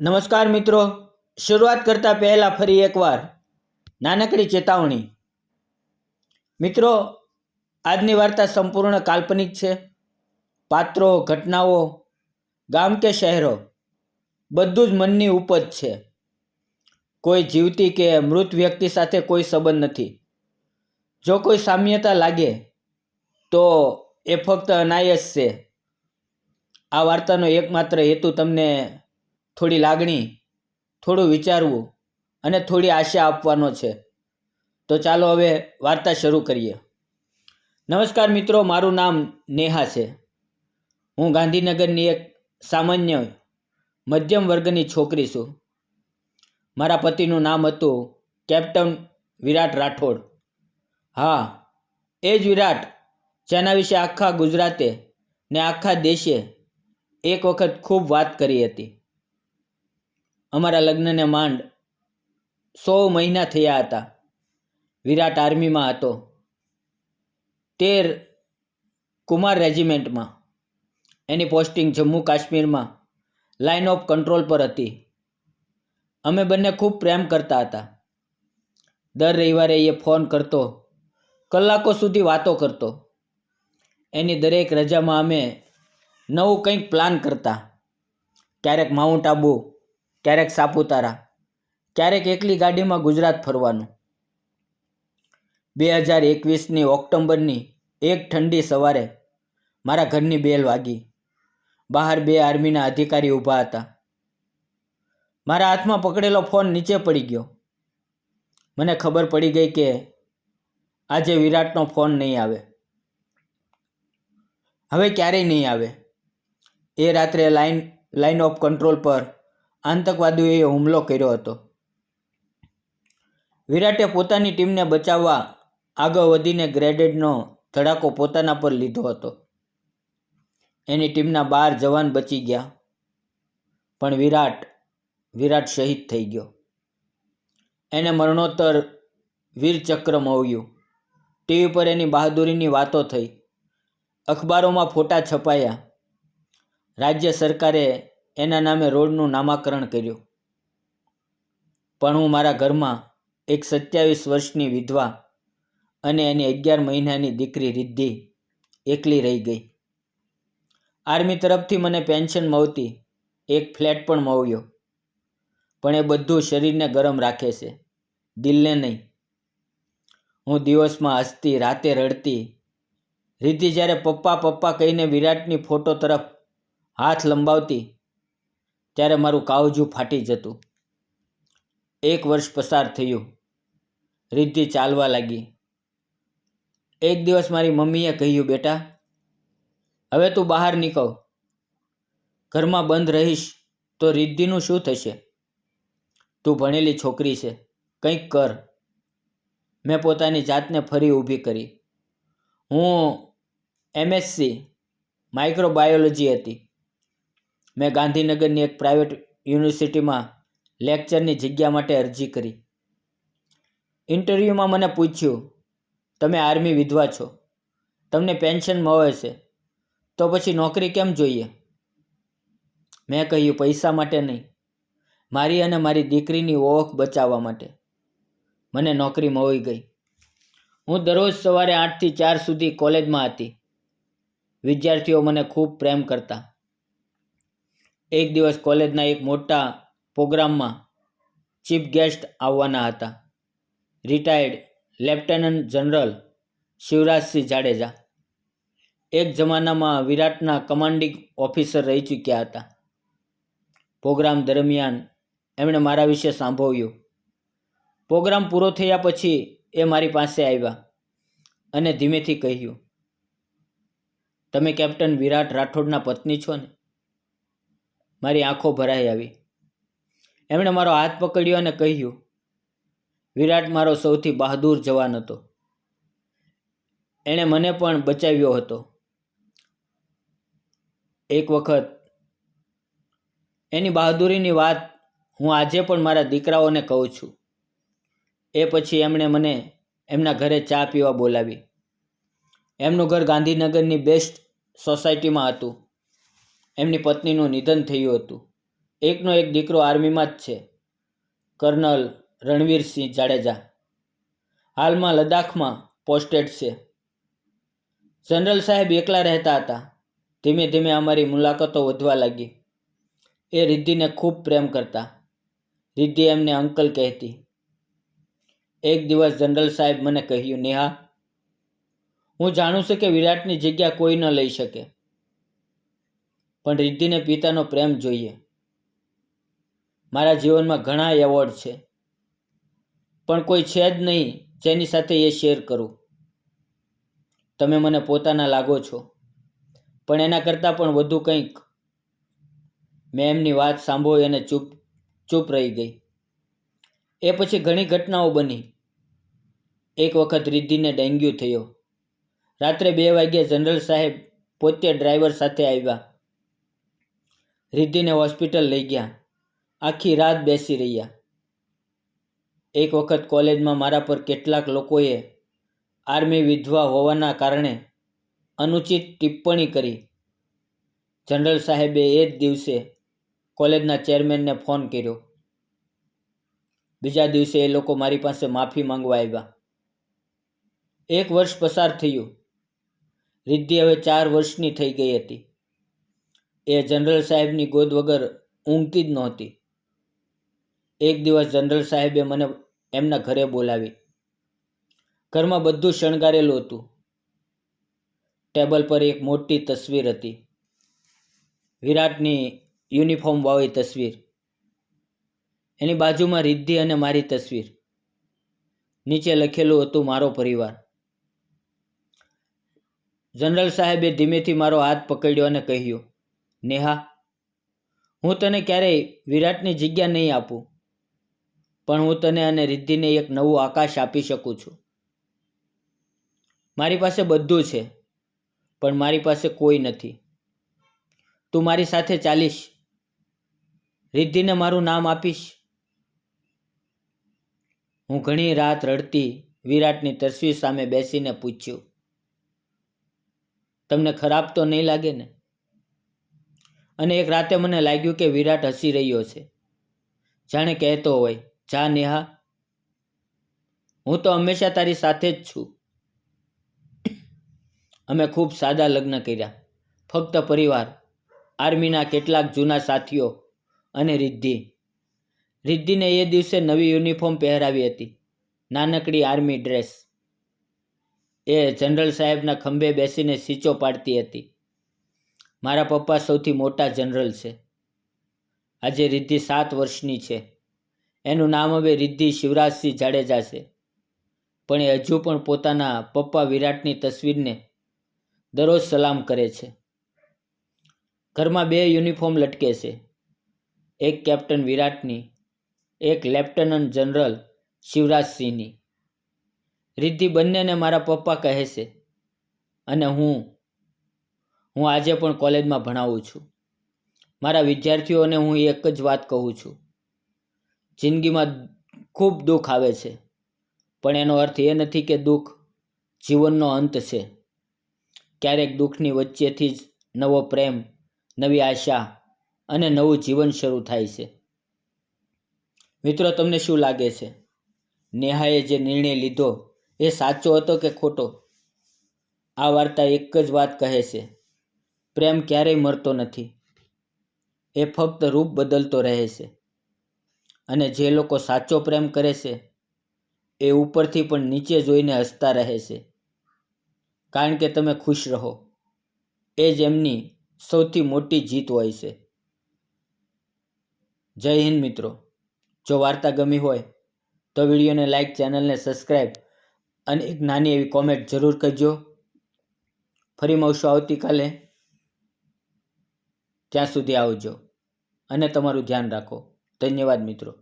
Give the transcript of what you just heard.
નમસ્કાર મિત્રો. શરૂઆત કરતાં પહેલાં ફરી એકવાર નાનકડી ચેતવણી. મિત્રો, આજની વાર્તા સંપૂર્ણ કાલ્પનિક છે. પાત્રો, ઘટનાઓ, ગામ કે શહેરો, બધું જ મનની ઉપજ છે. કોઈ જીવતી કે મૃત વ્યક્તિ સાથે કોઈ સંબંધ નથી. જો કોઈ સામ્યતા લાગે, તો એ ફક્ત અનાયસ છે. આ વાર્તાનો એકમાત્ર હેતુ તમને થોડી લાગણી, થોડું વિચારવું અને થોડી આશા આપવાનો છે. તો ચાલો હવે વાર્તા શરૂ કરીએ. નમસ્કાર મિત્રો, મારું નામ નેહા છે. હું ગાંધીનગરની એક સામાન્ય મધ્યમ વર્ગની છોકરી છું. મારા પતિનું નામ હતું કેપ્ટન વિરાટ રાઠોડ. હા, એ જ વિરાટ જેના વિશે આખા ગુજરાતે ને આખા દેશે એક વખત ખૂબ વાત કરી હતી. અમારા લગ્નને માંડ સો મહિના થયા હતા. વિરાટ આર્મીમાં હતો. તેર કુમાર રેજિમેન્ટમાં. એની પોસ્ટિંગ જમ્મુ કાશ્મીરમાં લાઇન ઓફ કંટ્રોલ પર હતી. અમે બંને ખૂબ પ્રેમ કરતા હતા. દર રવિવારે એ ફોન કરતો, કલાકો સુધી વાતો કરતો. એની દરેક રજામાં અમે નવું કંઈક પ્લાન કરતા. ક્યારેક માઉન્ટ આબુ ક્યારેક સાપુતારા, ક્યારેક એકલી ગાડીમાં ગુજરાત ફરવાનું. બે હજાર એકવીસની ઓક્ટોબરની એક ઠંડી સવારે મારા ઘરની બેલ વાગી. બહાર બે આર્મીના અધિકારી ઊભા હતા. મારા હાથમાં પકડેલો ફોન નીચે પડી ગયો. મને ખબર પડી ગઈ કે આજે વિરાટનો ફોન નહીં આવે. હવે ક્યારેય નહીં આવે. એ રાત્રે લાઇન લાઇન ઓફ કંટ્રોલ પર આતંકવાદીઓએ હુમલો કર્યો હતો. વિરાટે પોતાની ટીમને બચાવવા આગળ વધીને ગ્રેડેડનો ધડાકો પોતાના પર લીધો હતો. એની ટીમના બાર જવાન બચી ગયા, પણ વિરાટ વિરાટ શહીદ થઈ ગયો. એને મરણોત્તર વીરચક્ર મળ્યું ટીવી પર એની બહાદુરીની વાતો થઈ. અખબારોમાં ફોટા છપાયા. રાજ્ય સરકારે એના નામે રોડનું નામાકરણ કર્યું. પણ હું મારા ઘરમાં એક સત્યાવીસ વર્ષની વિધવા અને એની અગિયાર મહિનાની દીકરી રિદ્ધિ એકલી રહી ગઈ. આર્મી તરફથી મને પેન્શન મળતી એક ફ્લેટ પણ મળ્યો. પણ એ બધું શરીરને ગરમ રાખે છે, દિલને નહીં. હું દિવસમાં હસતી, રાતે રડતી રીતિ જ્યારે પપ્પા પપ્પા કહીને વિરાટની ફોટો તરફ હાથ લંબાવતી ત્યારે મારું કાવજું ફાટી જતું. એક વર્ષ પસાર થયું. રિદ્ધિ ચાલવા લાગી. એક દિવસ મારી મમ્મીએ કહ્યું, બેટા, હવે તું બહાર નીકળ. ઘરમાં બંધ રહીશ તો રિદ્ધિનું શું થશે? તું ભણેલી છોકરી છે. કંઈક કર. મેં પોતાની જાતને ફરી ઊભી કરી. હું એમએસસી, માઇક્રોબાયોલોજી હતી. મેં ગાંધીનગરની એક પ્રાઇવેટ યુનિવર્સિટીમાં લેક્ચરની જગ્યા માટે અરજી કરી. ઇન્ટરવ્યૂમાં મને પૂછ્યું, તમે આર્મી વિધવા છો. તમને પેન્શન મળે છે. તો પછી નોકરી કેમ જોઈએ? મેં કહ્યું, પૈસા માટે નહીં. મારી અને મારી દીકરીની ઓળખ બચાવવા માટે. મને નોકરી મળી ગઈ. હું દરરોજ સવારે આઠથી ચાર સુધી કોલેજમાં હતી. વિદ્યાર્થીઓ મને ખૂબ પ્રેમ કરતા. એક દિવસ કોલેજના એક મોટા પ્રોગ્રામમાં ચીફ ગેસ્ટ આવવાના હતા. Retired lieutenant general Shivrajsinh Jadeja. એક જમાનામાં વિરાટના કમાન્ડિંગ ઓફિસર રહી ચૂક્યા હતા. પ્રોગ્રામ દરમિયાન એમણે મારા વિશે સાંભળ્યું. પ્રોગ્રામ પૂરો થયા પછી એ મારી પાસે આવ્યા અને ધીમેથી કહ્યું, તમે કેપ્ટન વિરાટ રાઠોડના પત્ની છો ને? મારી આંખો ભરાઈ આવી. એમણે મારો હાથ પકડ્યો અને કહ્યું, વિરાટ મારો સૌથી બહાદુર જવાન હતો. એણે મને પણ બચાવ્યો હતો. એક વખત, એની બહાદુરીની વાત હું આજે પણ મારા દીકરાઓને કહું છું. એ પછી એમણે મને એમના ઘરે ચા પીવા બોલાવી. એમનું ઘર ગાંધીનગરની બેસ્ટ સોસાયટીમાં હતું. એમની પત્નીનું નિધન થયું હતું. એકનો એક દીકરો આર્મીમાં જ છે. કર્નલ રણવીરસિંહ જાડેજા. હાલમાં લદ્દાખમાં પોસ્ટેડ છે. જનરલ સાહેબ એકલા રહેતા હતા. ધીમે ધીમે અમારી મુલાકાતો વધવા લાગી. એ રિદ્ધિને ખૂબ પ્રેમ કરતા. રિદ્ધિ એમને અંકલ કહેતી. એક દિવસ જનરલ સાહેબ મને કહ્યું, નેહા, હું જાણું છું કે વિરાટની જગ્યા કોઈ ન લઈ શકે. પણ રિદ્ધિને પિતાનો પ્રેમ જોઈએ. મારા જીવનમાં ઘણા એવોર્ડ છે, પણ કોઈ છે જ નહીં જેની સાથે એ શેર કરું. તમે મને પોતાના લાગો છો, પણ એના કરતાં પણ વધુ કંઈક. મેં એમની વાત સાંભળી અને ચૂપ ચૂપ રહી ગઈ. એ પછી ઘણી ઘટનાઓ બની. એક વખત રિદ્ધિને ડેન્ગ્યુ થયો. રાત્રે બે વાગ્યે જનરલ સાહેબ પોતે ડ્રાઈવર સાથે આવ્યા. રિદ્ધિને હોસ્પિટલ લઈ ગયા. આખી રાત બેસી રહ્યા. એક વખત કોલેજમાં મારા પર કેટલાક લોકોએ આર્મી વિધવા હોવાના કારણે અનુચિત ટિપ્પણી કરી. જનરલ સાહેબે એ જ દિવસે કોલેજના ચેરમેનને ફોન કર્યો. બીજા દિવસે એ લોકો મારી પાસે માફી માંગવા આવ્યા. એક વર્ષ પસાર થયું. રિદ્ધિ હવે ચાર વર્ષની થઈ ગઈ હતી. એ જનરલ સાહેબની ગોદ વગર ઊંઘતી જ નહોતી. એક દિવસ જનરલ સાહેબે મને એમના ઘરે બોલાવી. ઘરમાં બધું શણગારેલું હતું. ટેબલ પર એક મોટી તસવીર હતી. વિરાટની યુનિફોર્મ વાળી તસવીર. એની બાજુમાં રિદ્ધિ અને મારી તસવીર. નીચે લખેલું હતું, મારો પરિવાર. જનરલ સાહેબે ધીમેથી મારો હાથ પકડ્યો અને કહ્યું નેહા, હું તને ક્યારેય વિરાટની જગ્યા નહીં આપું, પણ હું તને અને રિદ્ધિને એક નવું આકાશ આપી શકું છું. મારી પાસે બધું છે, પણ મારી પાસે કોઈ નથી. તું મારી સાથે ચાલીશ. રિદ્ધિને મારું નામ આપીશ. હું ઘણી રાત રડતી વિરાટની તસવીર સામે બેસીને પૂછ્યું, તમને ખરાબ તો નહીં લાગે ને? અને એક રાતે મને લાગ્યું કે વિરાટ હસી રહ્યો છે. જાણે કહેતો હોય, જા નેહા, હું તો હંમેશા તારી સાથે જ છું. અમે ખૂબ સાદા લગ્ન કર્યા. ફક્ત પરિવાર, આર્મીના કેટલાક જૂના સાથીઓ અને રિદ્ધિ. રિદ્ધિને એ દિવસે નવી યુનિફોર્મ પહેરાવી હતી. નાનકડી આર્મી ડ્રેસ. એ જનરલ સાહેબના ખંભે બેસીને સીચો પાડતી હતી. મારા પપ્પા સૌથી મોટા જનરલ છે. આજે રિદ્ધિ સાત વર્ષની છે. એનું નામ હવે રિદ્ધિ શિવરાજસિંહ જાડેજા છે. પણ એ હજુ પણ પોતાના પપ્પા વિરાટની તસવીરને દરરોજ સલામ કરે છે. ઘરમાં બે યુનિફોર્મ લટકે છે. એક કેપ્ટન વિરાટની, એક લેફ્ટનન્ટ જનરલ શિવરાજસિંહની. રિદ્ધિ બંનેને મારા પપ્પા કહે છે. અને હું હું આજે પણ કોલેજમાં ભણાવું છું. મારા વિદ્યાર્થીઓને હું એક જ વાત કહું છું. જિંદગીમાં ખૂબ દુઃખ આવે છે. પણ એનો અર્થ એ નથી કે દુઃખ જીવનનો અંત છે. ક્યારેક દુઃખની વચ્ચેથી જ નવો પ્રેમ, નવી આશા અને નવું જીવન શરૂ થાય છે. મિત્રો, તમને શું લાગે છે? નેહાએ જે નિર્ણય લીધો એ સાચો હતો કે ખોટો? આ વાર્તા એક જ વાત કહે છે. પ્રેમ ક્યારેય મરતો નથી. એ ફક્ત રૂપ બદલતો રહે છે. અને જે લોકો સાચો પ્રેમ કરે છે, એ ઉપરથી પણ નીચે જોઈને હસતા રહે છે. કારણ કે તમે ખુશ રહો. એ જ એમની સૌથી મોટી જીત હોય છે. જય હિન્દ મિત્રો. જો વાર્તા ગમી હોય, તો વિડીયોને લાઈક, ચેનલને સબસ્ક્રાઈબ અને એક નાની એવી કોમેન્ટ જરૂર કરજો. ફરી મળશું આવતીકાલે. ત્યાં સુધી આવજો. અને તમારું ધ્યાન રાખો. ધન્યવાદ મિત્રો.